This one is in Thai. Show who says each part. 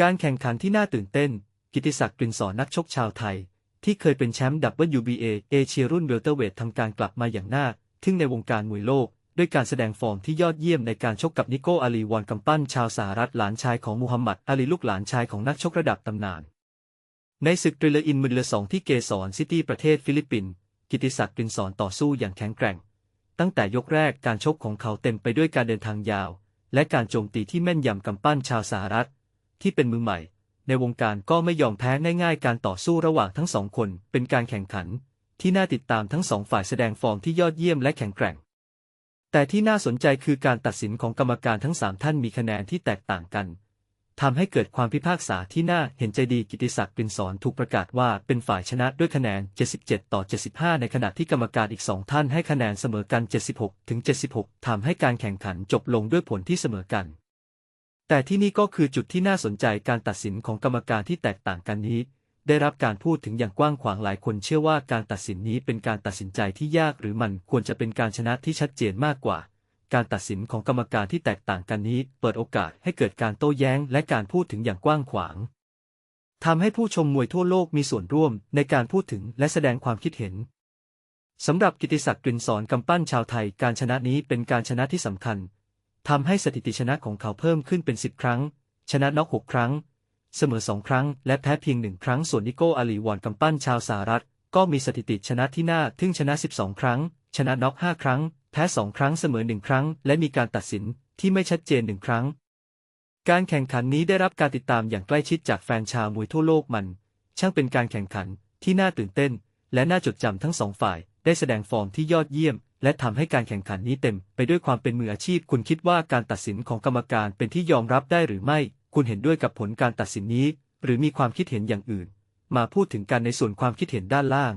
Speaker 1: การแข่งขันที่น่าตื่นเต้น กิติศักดิ์กลิ่นสอนนักชกชาวไทย ที่เคยเป็นแชมป์ WBA เอเชียรุ่นเวลเตอร์เวททำการกลับมาอย่างน่าทึ่งในวงการมวยโลก ด้วยการแสดงฟอร์มที่ยอดเยี่ยมในการชกกับนิโกอาลีวอนกำปั้นชาวสหรัฐหลานชายของมูฮัมหมัดอาลีลูกหลานชายของนักชกระดับตำนาน ในศึกดริลเลอินมือเรือสองที่เกสรซิตี้ประเทศฟิลิปปินส์กิติศักดิ์กลิ่นสอนต่อสู้อย่างแข็งแกร่ง ตั้งแต่ยกแรกการชกของเขาเต็มไปด้วยการเดินทางยาว และการโจมตีที่แม่นยำกำปั้นชาวสหรัฐ ที่เป็นมือใหม่ ในวงการก็ไม่ยอมแพ้ง่ายๆ การต่อสู้ระหว่างทั้งสองคนเป็นการแข่งขัน ที่น่าติดตามทั้งสองฝ่ายแสดงฟอร์มที่ยอดเยี่ยมและแข็งแกร่ง แต่ที่น่าสนใจคือการตัดสินของกรรมการทั้งสามท่านมีคะแนนที่แตกต่างกันทำให้เกิดความพิพากษาที่น่าเห็นใจดีกิติศักดิ์ปินสอนถูกประกาศว่าเป็นฝ่ายชนะด้วยคะแนน 77 ต่อ 75 ในขณะที่กรรมการอีกสองท่านให้คะแนนเสมอกัน 76 ถึง 76 ทำให้การแข่งขันจบลงด้วยผลที่เสมอกัน แต่ที่นี่ก็คือจุดที่น่าสนใจการตัดสินของกรรมการที่แตกต่างกันนี้ ได้รับการพูดถึงอย่างกว้างขวางหลายคนเชื่อว่าการตัดสินนี้เป็นการตัดสินใจที่ยากหรือมันควรจะเป็นการชนะที่ชัดเจนมากกว่า การตัดสินของกรรมการที่แตกต่างกันนี้ เปิดโอกาสให้เกิดการโต้แย้ง และการพูดถึงอย่างกว้างขวางทำให้ผู้ชมมวยทั่วโลกมีส่วนร่วมในการพูดถึงและแสดงความคิดเห็นสำหรับกิติศักดิ์กลิ่นสอนกำปั้นชาวไทย การชนะนี้เป็นการชนะที่สำคัญ ทำให้สถิติชนะของเขาเพิ่มขึ้นเป็น 10 ครั้ง ชนะน็อก 6 ครั้ง เสมอ 2 ครั้ง และแพ้เพียงหนึ่งครั้ง ส่วนนิโกอาลีวอนกำปั้นชาวสหรัฐ ก็มีสถิติชนะที่น่าทึ่งชนะ 12 ครั้ง ชนะน็อก 5 ครั้ง แพ้ 2 ครั้ง เสมอ 1 ครั้ง และมีการตัดสินที่ไม่ชัดเจน 1 ครั้ง การแข่งขันนี้ได้รับการติดตามอย่างใกล้ชิดจากแฟนชาวมวยทั่วโลกมัน ช่างเป็นการแข่งขันที่น่าตื่นเต้น และน่าจดจำทั้งสองฝ่าย ได้แสดงฟอร์มที่ยอดเยี่ยม และทำให้การแข่งขันนี้เต็มไปด้วยความเป็นมืออาชีพ คุณคิดว่าการตัดสินของกรรมการเป็นที่ยอมรับได้หรือไม่ คุณเห็นด้วยกับผลการตัดสินนี้ หรือมีความคิดเห็นอย่างอื่น มาพูดถึงกันในส่วนความคิดเห็นด้านล่าง